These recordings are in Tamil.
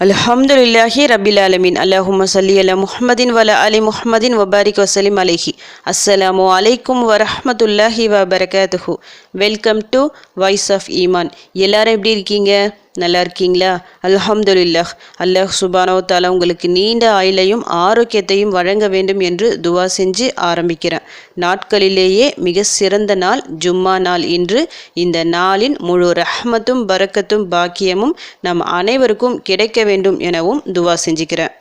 அல்ஹம்துலில்லாஹி ரபில் ஆலமீன் அல்லாஹும்ம சல்லி அலா முஹம்மதின் வல அலி முஹம்மதின் வபாரிக் வசலிம் அலைஹி அஸ்ஸலாமு அலைக்கும் வரஹ்மத்துல்லாஹி வபரகாத்துஹு வெல்கம் டு வாய்ஸ் ஆஃப் ஈமான் எல்லாரும் எப்படி இருக்கீங்க நல்லா இருக்கீங்களா அல்ஹம்துலில்லாஹ். அல்லாஹ் சுபானோ தாலா உங்களுக்கு நீண்ட ஆயுளையும் ஆரோக்கியத்தையும் வழங்க வேண்டும் என்று துவா செஞ்சு ஆரம்பிக்கிறேன். நாட்களிலேயே மிக சிறந்த நாள் ஜும்மா நாள் இன்று. இந்த நாளின் முழு ரஹ்மத்தும் பரக்கத்தும் பாக்கியமும் நம் அனைவருக்கும் கிடைக்க வேண்டும் எனவும் துவா செஞ்சுக்கிறேன்.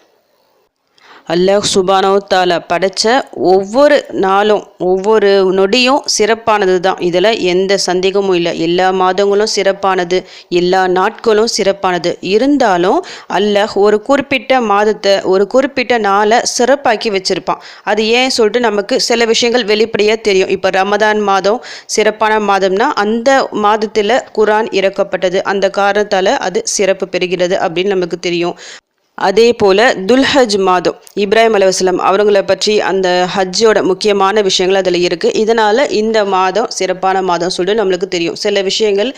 அல்லாஹ் சுபானோ படைத்த படைச்ச ஒவ்வொரு நாளும் ஒவ்வொரு நொடியும் சிறப்பானது தான். இதில் எந்த சந்தேகமும் இல்லை. எல்லா மாதங்களும் சிறப்பானது எல்லா நாட்களும் சிறப்பானது. இருந்தாலும் அல்லாஹ் ஒரு குறிப்பிட்ட மாதத்தை ஒரு குறிப்பிட்ட நாளை சிறப்பாக்கி வச்சுருப்பான். அது ஏன் சொல்லிட்டு நமக்கு சில விஷயங்கள் வெளிப்படையாக தெரியும். இப்போ ரமதான் மாதம் சிறப்பான மாதம்னா அந்த மாதத்தில் குரான் இறக்கப்பட்டது. அந்த காரணத்தால் அது சிறப்பு பெறுகிறது அப்படின்னு நமக்கு தெரியும். அதே போல் துல்ஹஜ் மாதம் இப்ராஹிம் அலுவலம் அவங்கள பற்றி அந்த ஹஜ்ஜோட முக்கியமான விஷயங்கள் அதில் இருக்குது இதனால் இந்த மாதம் சிறப்பான மாதம் சொல்லிட்டு நம்மளுக்கு தெரியும். சில விஷயங்கள்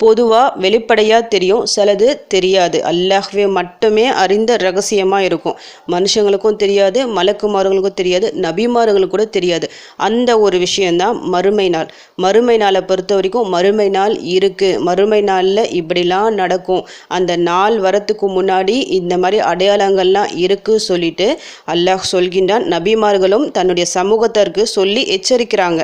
பொதுவாக வெளிப்படையாக தெரியும் சிலது தெரியாது. அல்லாஹ்வே மட்டுமே அறிந்த ரகசியமாக இருக்கும். மனுஷங்களுக்கும் தெரியாது மலக்குமார்களுக்கும் தெரியாது நபிமார்களுக்கு கூட தெரியாது. அந்த ஒரு விஷயந்தான் மறுமை நாள். மறுமை நாளை பொறுத்த வரைக்கும் மறுமை நாள் இருக்குது மறுமை நாளில் இப்படிலாம் நடக்கும். அந்த நாள் வரத்துக்கு முன்னாடி இந்த மாதிரி அடையாளங்கள்லாம் இருக்குது சொல்லிட்டு அல்லாஹ் சொல்கின்றான். நபிமார்களும் தன்னுடைய சமூகத்திற்கு சொல்லி எச்சரிக்கிறாங்க.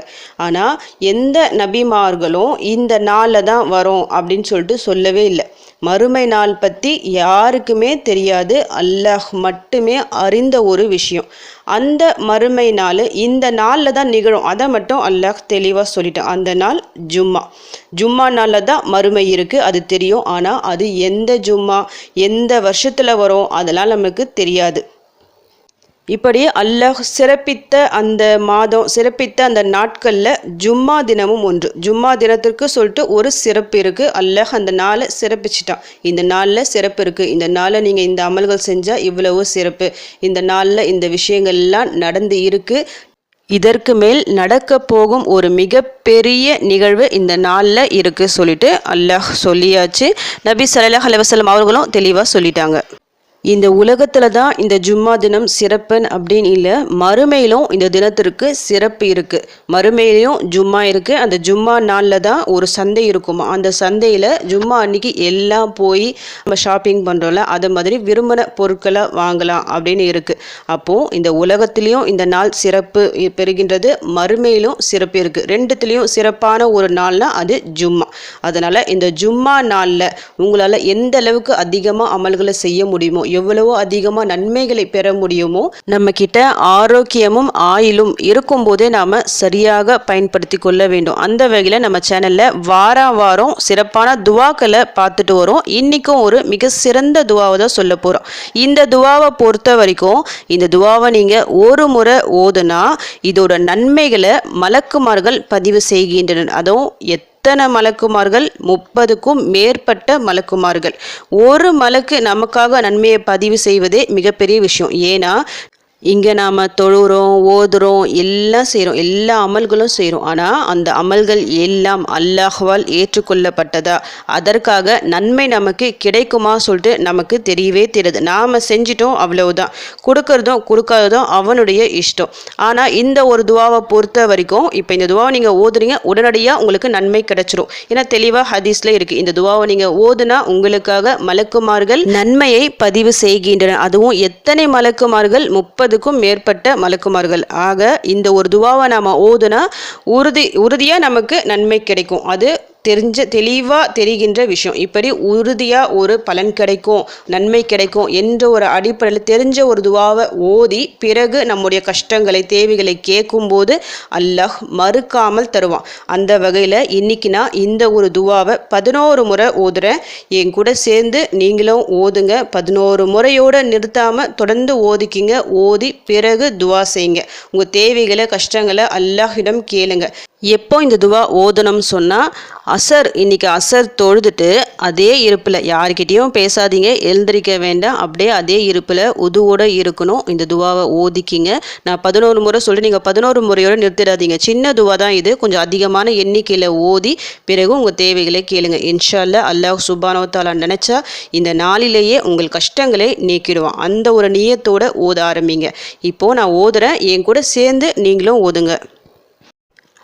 ஆனால் எந்த நபிமார்களும் இந்த நாளில் தான் வரும். அப்படின்னு சொல்லிட்டு சொல்லவே இல்லை. மறுமை நாள் பற்றி யாருக்குமே தெரியாது. அல்லாஹ் மட்டுமே அறிந்த ஒரு விஷயம். அந்த மறுமை நாள் இந்த நாளில் தான் நிகழும். அதை மட்டும் அல்லாஹ் தெளிவாக சொல்லிட்டான். அந்த நாள் ஜும்மா. ஜும்மா நாளில் தான் மறுமை இருக்குது அது தெரியும். ஆனால் அது எந்த ஜும்மா எந்த வருஷத்தில் வரும் அதெல்லாம் நமக்கு தெரியாது. இப்படி அல்லாஹ் சிறப்பித்த அந்த மாதம் சிறப்பித்த அந்த நாட்களில் ஜும்மா தினமும் ஒன்று. ஜும்மா தினத்திற்கு சொல்லிட்டு ஒரு சிறப்பு இருக்குது அல்லாஹ் அந்த நாளை சிறப்பிச்சிட்டான். இந்த நாளில் சிறப்பு இருக்குது இந்த நாளில் நீங்கள் இந்த அமல்கள் செஞ்சால் இவ்வளவு சிறப்பு. இந்த நாளில் இந்த விஷயங்கள்லாம் நடந்து இருக்குது இதற்கு மேல் நடக்க போகும் ஒரு மிகப்பெரிய நிகழ்வு இந்த நாளில் இருக்குது சொல்லிட்டு அல்லாஹ் சொல்லியாச்சு. நபி சல்லாஹ் அலுவலம் அவர்களும் தெளிவாக சொல்லிட்டாங்க. இந்த உலகத்தில் தான் இந்த ஜும்மா தினம் சிறப்புன்னு அப்படின்னு இல்லை மறுமையிலும் இந்த தினத்திற்கு சிறப்பு இருக்குது மறுமையிலையும் ஜும்மா இருக்குது அந்த ஜும்மா நாளில் தான் ஒரு சந்தை இருக்குமா? அந்த சந்தையில் ஜும்மா அன்னைக்கு எல்லாம் போய் நம்ம ஷாப்பிங் பண்ணுறோம்ல அது மாதிரி விரும்பின பொருட்களை வாங்கலாம் அப்படின்னு இருக்குது அப்போது இந்த உலகத்திலையும் இந்த நாள் சிறப்பு பெறுகின்றது மறுமையிலும் சிறப்பு இருக்குது ரெண்டுத்துலேயும் சிறப்பான ஒரு நாள்னா அது ஜும்மா. அதனால் இந்த ஜும்மா நாளில் உங்களால் எந்த அளவுக்கு அதிகமாக அமல்களை செய்ய முடியுமோ எவ்வளவோ அதிகமாக நன்மைகளை பெற முடியுமோ நம்ம கிட்ட ஆரோக்கியமும் ஆயிலும் இருக்கும்போதே நாம் சரியாக பயன்படுத்தி கொள்ள வேண்டும். அந்த வகையில் நம்ம சேனலில் வாரம் வாரம் சிறப்பான துவாக்களை பார்த்துட்டு வரோம். இன்றைக்கும் ஒரு மிக சிறந்த துவாவை தான் சொல்ல போகிறோம் இந்த துவாவை பொறுத்த வரைக்கும் இந்த துவாவை நீங்கள் ஒரு முறை ஓதுனா இதோட நன்மைகளை மலக்குமார்கள் பதிவு செய்கின்றனர். அதுவும் எத் எத்தனை மலக்குமார்கள்? முப்பதுக்கும் மேற்பட்ட மலக்குமார்கள். ஒரு மலக்கு நமக்காக நன்மையை பதிவு செய்வதே மிகப்பெரிய விஷயம். ஏன்னா இங்கே நாம் தொழுகிறோம் ஓதுறோம் எல்லாம் செய்கிறோம் எல்லா அமல்களும் செய்கிறோம் ஆனால் அந்த அமல்கள் எல்லாம் அல்லாஹ்வால் ஏற்றுக்கொள்ளப்பட்டதா? அதற்காக நன்மை நமக்கு கிடைக்குமா சொல்லிட்டு நமக்கு தெரியவே தெரியுது. நாம் செஞ்சிட்டோம் அவ்வளவுதான். கொடுக்கறதும் கொடுக்காததும் அவனுடைய இஷ்டம். ஆனால் இந்த ஒரு துவாவை பொறுத்த வரைக்கும் இப்போ இந்த துவாவை நீங்கள் ஓதுறீங்க உடனடியாக உங்களுக்கு நன்மை கிடைச்சிரும். ஏன்னா தெளிவாக ஹதீஸில் இருக்குது இந்த துவாவை நீங்கள் ஓதுனா உங்களுக்காக மலக்குமார்கள் நன்மையை பதிவு செய்கின்றனர். அதுவும் எத்தனை மலக்குமார்கள்? முப்பது ஐம்பதுக்கும் மேற்பட்ட மலக்குமார்கள். ஆக இந்த ஒரு துவாவை நாம் ஓதுனா உறுதி உறுதியாக நமக்கு நன்மை கிடைக்கும். அது தெரிஞ்ச தெளிவாக தெரிகின்ற விஷயம். இப்படி உறுதியாக ஒரு பலன் கிடைக்கும் நன்மை கிடைக்கும் என்ற ஒரு அடிப்படையில் தெரிஞ்ச ஒரு துவாவை ஓதி பிறகு நம்முடைய கஷ்டங்களை தேவைகளை கேட்கும்போது அல்லாஹ் மறுக்காமல் தருவான். அந்த வகையில் இன்னைக்கு நான் இந்த ஒரு துவாவை பதினோரு முறை ஓதுறேன். என் கூட சேர்ந்து நீங்களும் ஓதுங்க. பதினோரு முறையோடு நிறுத்தாமல் தொடர்ந்து ஓதிக்கிங்க. ஓதி பிறகு துவா செய்யுங்க. உங்கள் தேவைகளை கஷ்டங்களை அல்லாஹிடம் கேளுங்க. எப்போ இந்த துவா ஓதணும்னு சொன்னால் அசர் இன்னைக்கு அசர் தொழுதுட்டு அதே இருப்பில் யாருக்கிட்டேயும் பேசாதீங்க எழுந்திரிக்க வேண்டாம் அப்படியே அதே இருப்பில் உதுவோடு இருக்கணும். இந்த துவாவை ஓதிக்கிங்க. நான் பதினோரு முறை சொல்லி நீங்கள் பதினோரு முறையோடு நிறுத்திடாதீங்க. சின்ன துவா தான் இது. கொஞ்சம் அதிகமான எண்ணிக்கையில் ஓதி பிறகு உங்கள் தேவைகளை கேளுங்க. இன்ஷால்ல அல்லாஹ் சுபானோத்தாலா நினச்சா இந்த நாளிலேயே உங்கள் கஷ்டங்களை நீக்கிடுவான். அந்த ஒரு நீயத்தோடு ஓத ஆரம்பிங்க. இப்போது நான் ஓதுறேன் என் கூட சேர்ந்து நீங்களும் ஓதுங்க.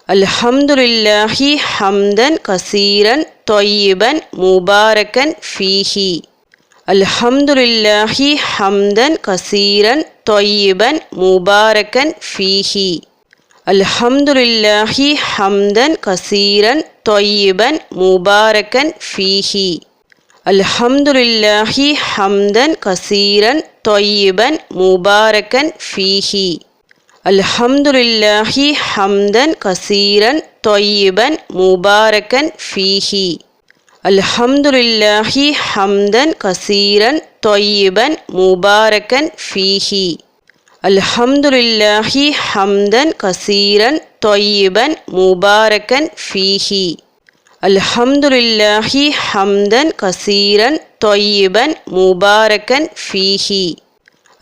அல்ஹம்துலில்லாஹி ஹம்தன் கசீரன் தொய்யிபன் முபாரக்கன் ஃபீஹி அல்ஹம்துலில்லாஹி ஹம்தன் கசீரன் தொய்யிபன் முபாரக்கன் ஃபீஹி அல்ஹம்துலில்லாஹி ஹம்தன் கசீரன் தொய்யிபன் முபாரக்கன் ஃபீஹி அல்ஹம்துலில்லாஹி ஹம்தன் கசீரன் தொய்யிபன் முபாரக்கன் ஃபீஹி அல்ஹம்துலில்லாஹி ஹம்தன் கசீரன் தொய்யிபன் முபாரக்கன் ஃபீஹி அல்ஹம்துலில்லாஹி ஹம்தன் கசீரன் தொய்யிபன் முபாரக்கன் ஃபீஹி அல்ஹம்துலில்லாஹி ஹம்தன் கசீரன் தொய்யிபன் முபாரக்கன் ஃபீஹி அல்ஹம்துலில்லாஹி ஹம்தன் கசீரன் தொய்யிபன் முபாரக்கன் ஃபீஹி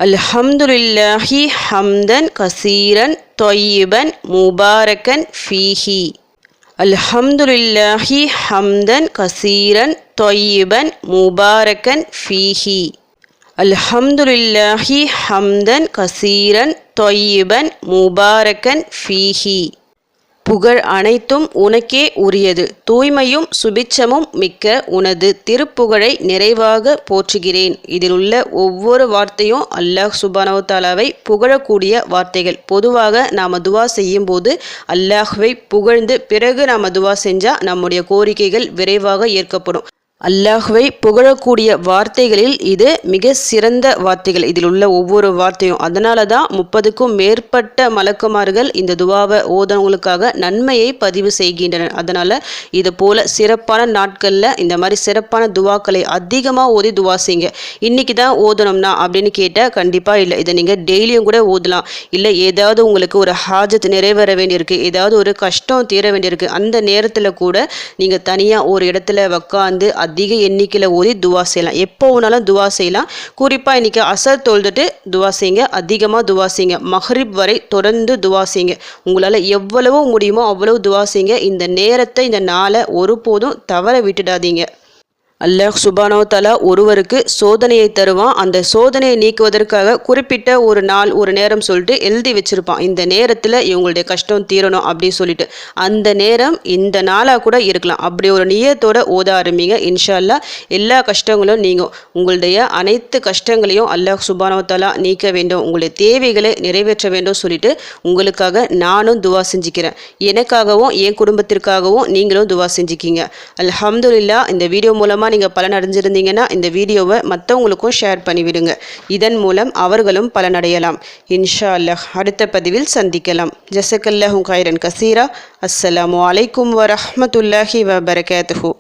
அல்ஹம்துலில்லாஹி ஹம்தன் கசீரன் தொய்யிபன் முபாரக்கன் ஃபீஹி அல்ஹம்துலில்லாஹி ஹம்தன் கசீரன் தொய்யிபன் முபாரக்கன் ஃபீஹி அல்ஹம்துலில்லாஹி ஹம்தன் கசீரன் தொய்யிபன் முபாரக்கன் ஃபீஹி புகழ் அனைத்தும் உனக்கே உரியது. தூய்மையும் சுபிச்சமும் மிக்க உனது திருப்புகழை நிறைவாக போற்றுகிறேன். இதில் உள்ள ஒவ்வொரு வார்த்தையும் அல்லாஹ் சுபானவத்தாலாவை புகழக்கூடிய வார்த்தைகள். பொதுவாக நாம் துவா செய்யும் போது அல்லாஹ்வை புகழ்ந்து பிறகு நாம் துவா செஞ்சால் நம்முடைய கோரிக்கைகள் விரைவாக ஏற்கப்படும். அல்லாஹுவை புகழக்கூடிய வார்த்தைகளில் இது மிக சிறந்த வார்த்தைகள். இதில் உள்ள ஒவ்வொரு வார்த்தையும் அதனால தான் முப்பதுக்கும் மேற்பட்ட மலக்குமார்கள் இந்த துவாவை ஓதவங்களுக்காக நன்மையை பதிவு செய்கின்றனர். அதனால் இது போல சிறப்பான நாட்களில் இந்த மாதிரி சிறப்பான துவாக்களை அதிகமாக ஓதி துவா செய்யுங்க. இன்றைக்கி தான் ஓதணும்னா அப்படின்னு கேட்டால் கண்டிப்பாக இல்லை. இதை நீங்கள் டெய்லியும் கூட ஓதலாம். இல்லை ஏதாவது உங்களுக்கு ஒரு ஹாஜத் நிறைவேற வேண்டியிருக்கு ஏதாவது ஒரு கஷ்டம் தீர வேண்டியிருக்கு அந்த நேரத்தில் கூட நீங்கள் தனியாக ஒரு இடத்துல உக்காந்து அதிக எண்ணிக்கையில் ஓதி துவா செய்யலாம். எப்போ வேணாலும் துவா செய்யலாம். குறிப்பாக இன்றைக்கி அசர் தொழுதுட்டு துவா செய்யுங்க. அதிகமாக துவா செய்யுங்க. மஹரிப் வரை தொடர்ந்து துவா செய்யுங்க. உங்களால் எவ்வளவு முடியுமோ அவ்வளவு துவா செய்யுங்க. இந்த நேரத்தை இந்த நாளை ஒருபோதும் தவற விட்டுடாதீங்க. அல்லாஹ் சுபானோ தலா ஒருவருக்கு சோதனையை தருவான். அந்த சோதனையை நீக்குவதற்காக குறிப்பிட்ட ஒரு நாள் ஒரு நேரம் சொல்லிட்டு எழுதி வச்சிருப்பான். இந்த நேரத்தில் இவங்களுடைய கஷ்டம் தீரணும் அப்படின்னு சொல்லிட்டு. அந்த நேரம் இந்த நாளாக கூட இருக்கலாம். அப்படி ஒரு நியத்தோட ஓத ஆரம்பிங்க. இன்ஷால்லா எல்லா கஷ்டங்களும் நீங்கள் உங்களுடைய அனைத்து கஷ்டங்களையும் அல்லாஹ் சுபானோ தலா நீக்க வேண்டும். உங்களுடைய தேவைகளை நிறைவேற்ற வேண்டும் சொல்லிட்டு உங்களுக்காக நானும் துவா செஞ்சுக்கிறேன். எனக்காகவும் என் குடும்பத்திற்காகவும் நீங்களும் துவா செஞ்சுக்கிங்க. அலமதுல்லா இந்த வீடியோ மூலமாக நீங்கள் பலன் அடைஞ்சிருந்தீங்கன்னா இந்த வீடியோவை மற்றவங்களுக்கும் ஷேர் பண்ணிவிடுங்க. இதன் மூலம் அவர்களும் பலனடையலாம். இன்ஷா அல்லாஹ் அடுத்த பதிவில் சந்திக்கலாம். ஜசக்கல்லஹும் கைரன் கசீரா. அஸ்ஸலாமு அலைக்கும் வரஹமத்துல்லாஹி வபரகாத்துஹூ.